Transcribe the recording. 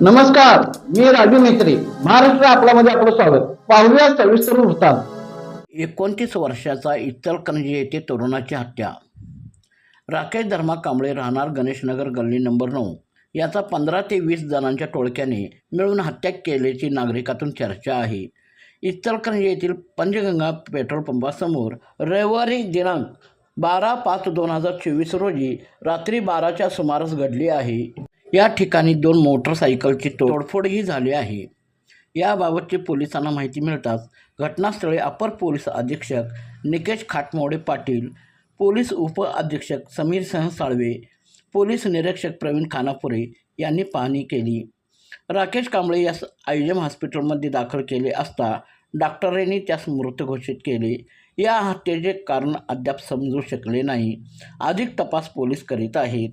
नमस्कार मी राजू मेत्री महाराष्ट्र आपल्यामध्ये आपलं स्वागत. पाहूया सविस्तर वृत्तांत. एकोणतीस वर्षाचा इचलकरंजी येथे तरुणाची हत्या. राकेश धर्मा कांबळे राहणार गणेशनगर गल्ली नंबर नऊ. याचा पंधरा ते वीस जणांच्या टोळक्याने मिळून हत्या केल्याची नागरिकातून चर्चा आहे. इचलकरंजी येथील पंचगंगा पेट्रोल पंपासमोर रविवारी दिनांक बारा पाच दोन हजार चोवीस रोजी रात्री बाराच्या सुमारास घडली आहे. या ठिकाणी दोन मोटरसायकलची तोडफोडही झाली आहे. याबाबतची पोलिसांना माहिती मिळताच घटनास्थळी अपर पोलीस अधीक्षक निकेश खाटमोडे पाटील पोलीस उप अधीक्षक समीर सिंह साळवे पोलीस निरीक्षक प्रवीण खानापुरे यांनी पाहणी केली. राकेश कांबळे यास आयजम हॉस्पिटलमध्ये दाखल केले असता डॉक्टरांनी त्यास मृत घोषित केले. या हत्येचे कारण अद्याप समजू शकले नाही. अधिक तपास पोलीस करीत आहेत.